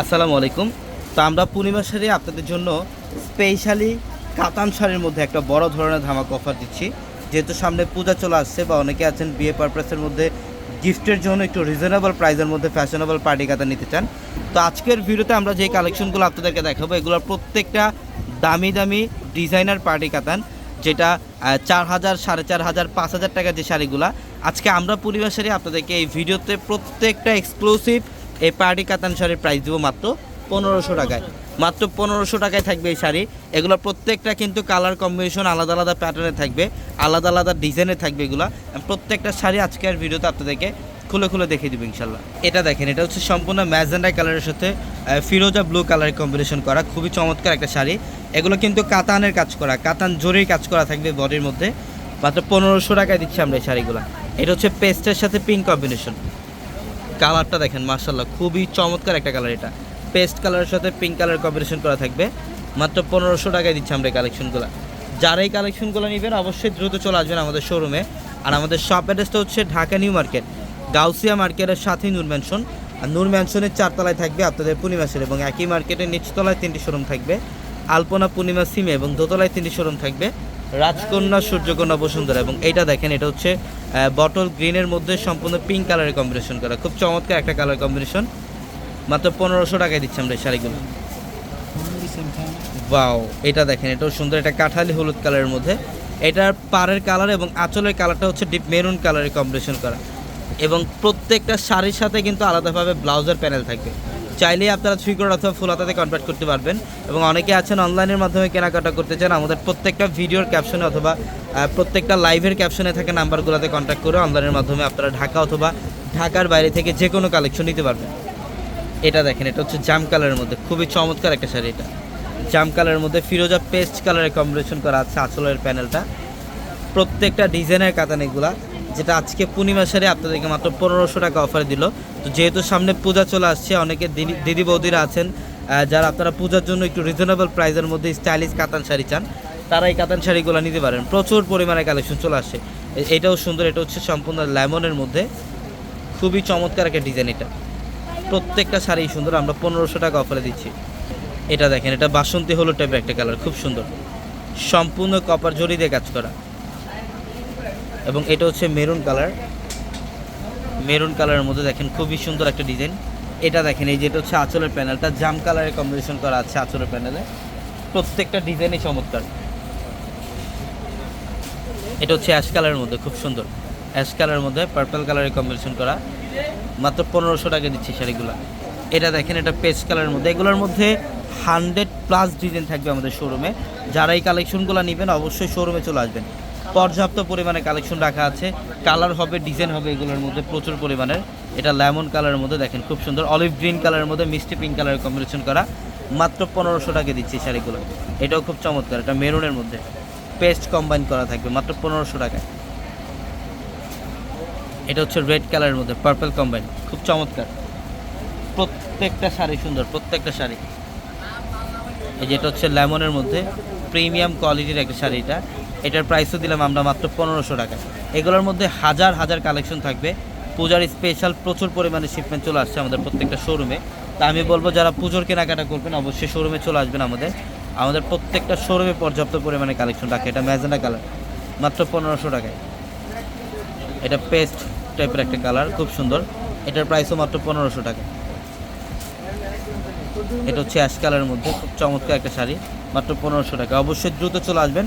আসসালামু আলাইকুম। তো আমরা পূর্ণিমা শাড়ি আপনাদের জন্য স্পেশালি কাতান শাড়ির মধ্যে একটা বড় ধরনের ধামাক অফার দিচ্ছি। যেহেতু সামনে পূজা চলে আসছে বা অনেকে আছেন বিয়ে পারপাসের মধ্যে গিফটের জন্য একটু রিজনেবল প্রাইসের মধ্যে ফ্যাশনেবল পার্টি কাতান নিতে চান। তো আজকের ভিডিওতে আমরা যে কালেকশনগুলো আপনাদেরকে দেখাবো, এগুলোর প্রত্যেকটা দামি দামি ডিজাইনার পার্টি কাতান, যেটা চার হাজার, সাড়ে চার হাজার, পাঁচ হাজার টাকার যে শাড়িগুলো। আজকে আমরা পূর্ণিমা শাড়ি আপনাদেরকে এই ভিডিওতে প্রত্যেকটা এক্সক্লুসিভ এই পাহাড়ি কাতান শাড়ির প্রাইস দেবো মাত্র পনেরোশো টাকায়। মাত্র পনেরোশো টাকায় থাকবে এই শাড়ি। এগুলো প্রত্যেকটা কিন্তু কালার কম্বিনেশন আলাদা আলাদা প্যাটার্নে থাকবে, আলাদা আলাদা ডিজাইনে থাকবে এগুলো। প্রত্যেকটা শাড়ি আজকের ভিডিওতে আপনাদেরকে খুলে খুলে দেখিয়ে দেবো ইনশাল্লাহ। এটা দেখেন, এটা হচ্ছে সম্পূর্ণ ম্যাজেন্ডা কালারের সাথে ফিরোজা ব্লু কালারের কম্বিনেশন করা। খুবই চমৎকার একটা শাড়ি। এগুলো কিন্তু কাতানের কাজ করা, কাতান জরির কাজ করা থাকবে বডির মধ্যে। মাত্র পনেরোশো টাকায় দিচ্ছি আমরা এই শাড়িগুলো। এটা হচ্ছে পেস্টের সাথে পিঙ্ক কম্বিনেশন কালারটা দেখেন মার্শাল্লাহ খুবই চমৎকার একটা কালার এটা। পেস্ট কালারের সাথে পিঙ্ক কালার কম্বিনেশন করা থাকবে। মাত্র পনেরোশো টাকায় দিচ্ছি আমরা এই কালেকশনগুলো। যারা এই কালেকশনগুলো নেবেন, অবশ্যই দ্রুত চলে আসবেন আমাদের শোরুমে আর আমাদের শপ অ্যাড্রেসটা হচ্ছে ঢাকা নিউ মার্কেট, গাউসিয়া মার্কেটের সাথেই নূর ম্যানশন। আর নূর ম্যানশনের চারতলায় থাকবে আপনাদের পূর্ণিমাসের এবং একই মার্কেটের নিচতলায় তিনটি শোরুম থাকবে। আলপনা পূর্ণিমা সিমে এবং দোতলায় তিনটি শোরুম থাকবে। রাজকন্যা, সূর্যকন্যা, বসুন্ধরা এবং এটা দেখেন, এটা হচ্ছে বটল গ্রিনের মধ্যে সম্পূর্ণ পিঙ্ক কালারের কম্বিনেশন করা। খুব চমৎকার একটা কালার কম্বিনেশন মাত্র পনেরোশো টাকায় দিচ্ছি আমরা এই শাড়িগুলো। বাও এটা দেখেন, এটাও সুন্দর, এটা কাঠালি হলুদ কালারের মধ্যে। এটার পাড়ের কালার এবং আঁচলের কালারটা হচ্ছে ডিপ মেরুন কালারের কম্বিনেশন করা। এবং প্রত্যেকটা শাড়ির সাথে কিন্তু আলাদাভাবে ব্লাউজের প্যানেল থাকবে চাইলেই আপনারা থ্রি অথবা ফুল হাতাতে কনভার্ট করতে পারবেন এবং অনেকে আছেন অনলাইনের মাধ্যমে কেনাকাটা করতে চান, আমাদের প্রত্যেকটা ভিডিওর ক্যাপশনে অথবা প্রত্যেকটা লাইভের ক্যাপশনে থাকা নাম্বারগুলোতে কন্ট্যাক্ট করে অনলাইনের মাধ্যমে আপনারা ঢাকা অথবা ঢাকার বাইরে থেকে যে কোনো কালেকশন নিতে পারবেন। এটা দেখেন, এটা হচ্ছে জাম কালারের মধ্যে, খুবই চমৎকার একটা শাড়ি এটা। জাম কালারের মধ্যে ফিরোজা পেস্ট কালারের কম্বিনেশন করা আছে আঁচলের প্যানেলটা প্রত্যেকটা ডিজাইনের কাতান এগুলা। যেটা আজকে পূর্ণিমা শাড়ি আপনাদেরকে মাত্র পনেরোশো টাকা অফার দিল। তো যেহেতু সামনে পূজা চলে আসছে, অনেকে দিদি- বৌদিরা আছেন যারা আপনারা পূজার জন্য একটু রিজনেবল প্রাইসের মধ্যে স্টাইলিশ কাতান শাড়ি চান, তারা এই কাতান শাড়িগুলো নিতে পারেন। প্রচুর পরিমাণে কালেকশন চলে আসছে। এ- এটাও সুন্দর, এটা হচ্ছে সম্পূর্ণ লেমনের মধ্যে। খুবই চমৎকার একটা ডিজাইন এটা। প্রত্যেকটা শাড়ি সুন্দর, আমরা পনেরোশো টাকা অফারে দিচ্ছি। এটা দেখেন, এটা বাসন্তী হলুদ টাইপের একটা কালার খুব সুন্দর। সম্পূর্ণ কপার জড়ি দিয়ে কাজ করা। এবং এটা হচ্ছে মেরুন কালার। মেরুন কালারের মধ্যে দেখেন খুবই সুন্দর একটা ডিজাইন। এটা দেখেন, এই যেটা হচ্ছে আঁচলের প্যানেলটা, জাম কালারের কম্বিনেশন করা আছে আঁচলের প্যানেলে। প্রত্যেকটা ডিজাইনই চমৎকার। এটা হচ্ছে অ্যাশ কালারের মধ্যে, খুব সুন্দর। অ্যাশ কালারের মধ্যে পার্পল কালারের কম্বিনেশন করা। মাত্র পনেরোশো টাকা দিচ্ছি শাড়িগুলো। এটা দেখেন, এটা পেস্ট কালারের মধ্যে। এগুলোর মধ্যে হান্ড্রেড প্লাস ডিজাইন থাকবে আমাদের শোরুমে যারা এই কালেকশনগুলো নেবেন, অবশ্যই শোরুমে চলে আসবেন। পর্যাপ্ত পরিমাণে কালেকশন রাখা আছে। কালার হবে ডিজাইন হবে এগুলোর মধ্যে প্রচুর পরিমাণের। এটা লেমন কালারের মধ্যে দেখেন, খুব সুন্দর। অলিভ গ্রিন কালারের মধ্যে মিষ্টি পিঙ্ক কালারের কম্বিনেশন করা। মাত্র পনেরোশো টাকা দিচ্ছি শাড়িগুলো। এটাও খুব চমৎকার, এটা মেরুনের মধ্যে। পেস্ট কম্বাইন করা থাকবে, মাত্র পনেরোশো টাকায়। এটা হচ্ছে রেড কালারের মধ্যে পার্পল কম্বাইন খুব চমৎকার। প্রত্যেকটা শাড়ি সুন্দর, প্রত্যেকটা শাড়ি। এই যেটা হচ্ছে লেমনের মধ্যে। প্রিমিয়াম কোয়ালিটির একটা শাড়ি এটা। এটার প্রাইসও দিলাম আমরা মাত্র পনেরোশো টাকা। এগুলোর মধ্যে হাজার হাজার কালেকশন থাকবে। পূজার স্পেশাল প্রচুর পরিমাণে শিপমেন্ট চলে আসছে আমাদের প্রত্যেকটা শোরুমে তা আমি বলব, যারা পুজোর কেনাকাটা করবেন, অবশ্যই শোরুমে চলে আসবেন আমাদের। আমাদের প্রত্যেকটা শোরুমে পর্যাপ্ত পরিমাণে কালেকশন রাখে। এটা ম্যাজেন্ডা কালার মাত্র পনেরোশো টাকায়। এটা পেস্ট টাইপের একটা কালার খুব সুন্দর। এটার প্রাইসও মাত্র পনেরোশো টাকা। এটা হচ্ছে অ্যাশ কালারের মধ্যে, খুব চমৎকার একটা শাড়ি, মাত্র পনেরোশো টাকা। অবশ্যই দ্রুত চলে আসবেন।